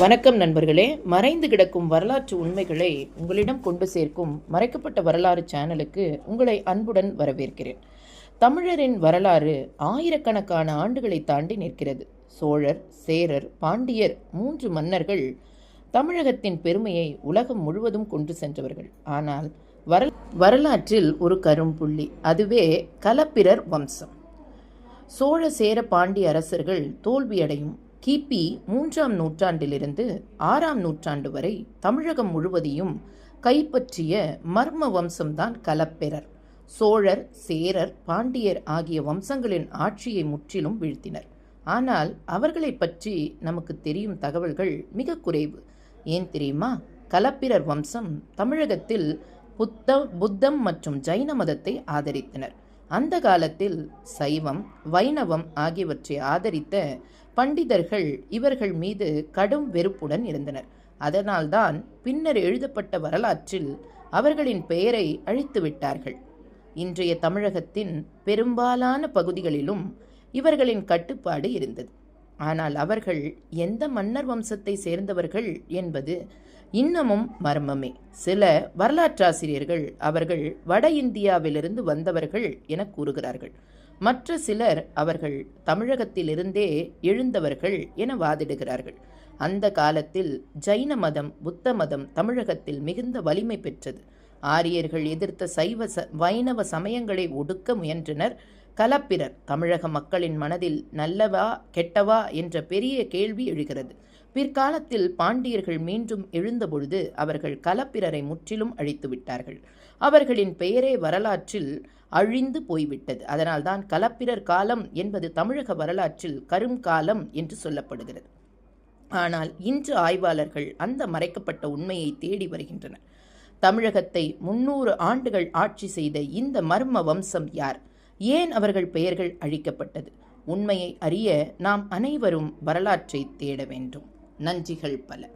வணக்கம் நண்பர்களே. மறைந்து கிடக்கும் வரலாற்று உண்மைகளை உங்களிடம் கொண்டு சேர்க்கும் மறைக்கப்பட்ட வரலாறு சேனலுக்கு உங்களை அன்புடன் வரவேற்கிறேன். தமிழரின் வரலாறு ஆயிரக்கணக்கான ஆண்டுகளை தாண்டி நிற்கிறது. சோழர் சேரர் பாண்டியர் மூன்று மன்னர்கள் தமிழகத்தின் பெருமையை உலகம் முழுவதும் கொண்டு சென்றவர்கள். ஆனால் வர வரலாற்றில் ஒரு கரும்புள்ளி அதுவே கலப்பிரர் வம்சம். சோழ சேர பாண்டிய அரசர்கள் தோல்வியடையும் கிபி மூன்றாம் நூற்றாண்டிலிருந்து ஆறாம் நூற்றாண்டு வரை தமிழகம் முழுவதையும் கைப்பற்றிய மர்ம வம்சம்தான் கலப்பெரர் சோழர் சேரர் பாண்டியர் ஆகிய வம்சங்களின் ஆட்சியை முற்றிலும் வீழ்த்தினர். ஆனால் அவர்களை பற்றி நமக்கு தெரியும் தகவல்கள் மிக குறைவு. ஏன் தெரியுமா? கலப்பிரர் வம்சம் தமிழகத்தில் புத்த புத்தம் மற்றும் ஜைன மதத்தை ஆதரித்தனர். அந்த காலத்தில் சைவம் வைணவம் ஆகியவற்றை ஆதரித்த பண்டிதர்கள் இவர்கள் மீது கடும் வெறுப்புடன் இருந்தனர். அதனால்தான் பின்னர் எழுதப்பட்ட வரலாற்றில் அவர்களின் பெயரை அழித்து விட்டார்கள். இன்றைய தமிழகத்தின் பெரும்பாலான பகுதிகளிலும் இவர்களின் கட்டுப்பாடு இருந்தது. ஆனால் அவர்கள் எந்த மன்னர் வம்சத்தை சேர்ந்தவர்கள் என்பது இன்னமும் மர்மமே. சில வரலாற்றாசிரியர்கள் அவர்கள் வட இந்தியாவிலிருந்து வந்தவர்கள் என கூறுகிறார்கள். மற்ற சிலர் அவர்கள் தமிழகத்திலிருந்தே எழுந்தவர்கள் என வாதிடுகிறார்கள். அந்த காலத்தில் ஜைன மதம் புத்த மதம் தமிழகத்தில் மிகுந்த வலிமை பெற்றது. ஆரியர்கள் எதிர்த்த சைவ ச வைணவ சமயங்களை ஒடுக்க முயன்றனர். கலப்பிரர் தமிழக மக்களின் மனதில் நல்லவா கெட்டவா என்ற பெரிய கேள்வி எழுகிறது. பிற்காலத்தில் பாண்டியர்கள் மீண்டும் எழுந்தபொழுது அவர்கள் கலப்பிரரை முற்றிலும் அழித்து விட்டார்கள். அவர்களின் பெயரே வரலாற்றில் அழிந்து போய்விட்டது. அதனால்தான் கலப்பிரர் காலம் என்பது தமிழக வரலாற்றில் கருங்காலம் என்று சொல்லப்படுகிறது. ஆனால் இன்று ஆய்வாளர்கள் அந்த மறைக்கப்பட்ட உண்மையை தேடி வருகின்றனர். தமிழகத்தை முன்னூறு ஆண்டுகள் ஆட்சி செய்த இந்த மர்ம வம்சம் யார்? ஏன் அவர்கள் பெயர்கள் அழிக்கப்பட்டது? உண்மையை அறிய நாம் அனைவரும் வரலாற்றை தேட வேண்டும். நன்றிகள் பல.